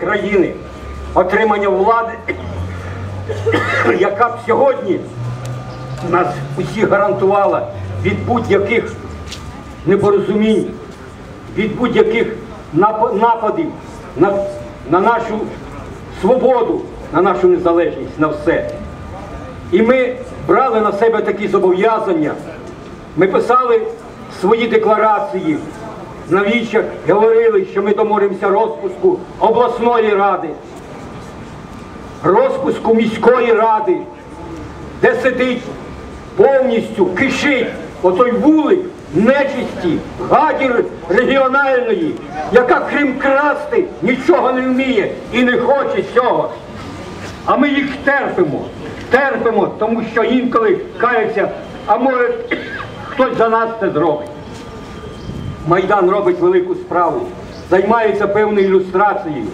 країни, отримання влади, яка б сьогодні нас усіх гарантувала від будь-яких непорозумінь, від будь-яких нападів на, на нашу свободу, на нашу незалежність, на все. І ми брали на себе такі зобов'язання. Ми писали свої декларації на говорили, що ми доморимося розпуску обласної ради, розпуску міської ради, де сидить повністю кишить отой вулик нечисті, гаді регіональної, яка крім красти нічого не вміє і не хоче цього. А ми їх терпимо, терпимо, тому що інколи каються, а може хтось за нас це зробить. Майдан робить велику справу, займається певною ілюстрацією,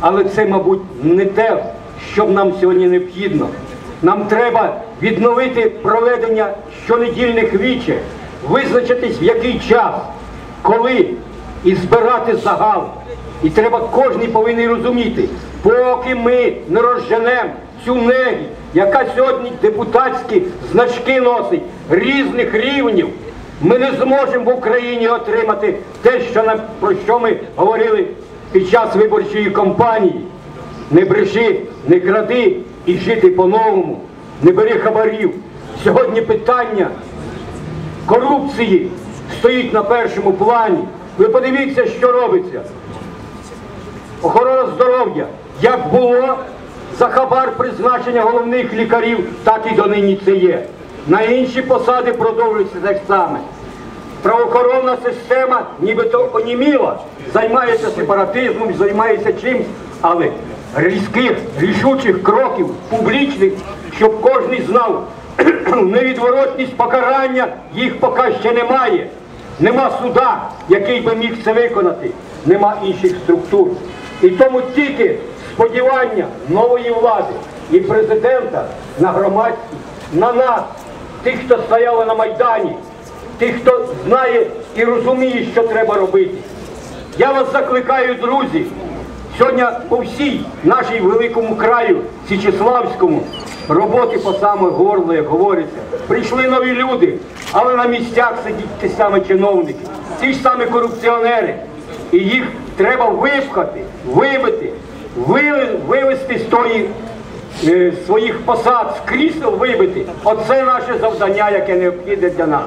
але це, мабуть, не те, що нам сьогодні необхідно. Нам треба відновити проведення щонедільних віче, визначитись в який час, коли і збирати загал. І треба кожен повинен розуміти, поки ми не розженемо цю негі, яка сьогодні депутатські значки носить різних рівнів, ми не зможемо в Україні отримати те, що нам, про що ми говорили під час виборчої кампанії. Не бреши, не кради і жити по-новому, не бери хабарів. Сьогодні питання корупції стоїть на першому плані. Ви подивіться, що робиться. Охорона здоров'я. Як було за хабар призначення головних лікарів, так і донині це є. На інші посади продовжується так само. Правоохоронна система нібито оніміла, займається сепаратизмом, займається чимсь, але різких, рішучих кроків, публічних, щоб кожен знав, невідворотність покарання їх поки ще немає. Нема суда, який би міг це виконати, нема інших структур. І тому тільки сподівання нової влади і президента на громадськість, на нас, тих, хто стояли на Майдані, тих, хто знає і розуміє, що треба робити. Я вас закликаю, друзі, сьогодні по всій нашій великому краю, Січеславському, роботи по саме горло, як говориться. Прийшли нові люди, але на місцях сидять ті самі чиновники, ті ж самі корупціонери. І їх треба випхати, вибити, ви- вивести з тої своїх посад, з крісел вибити. Оце наше завдання, яке необхідне для нас.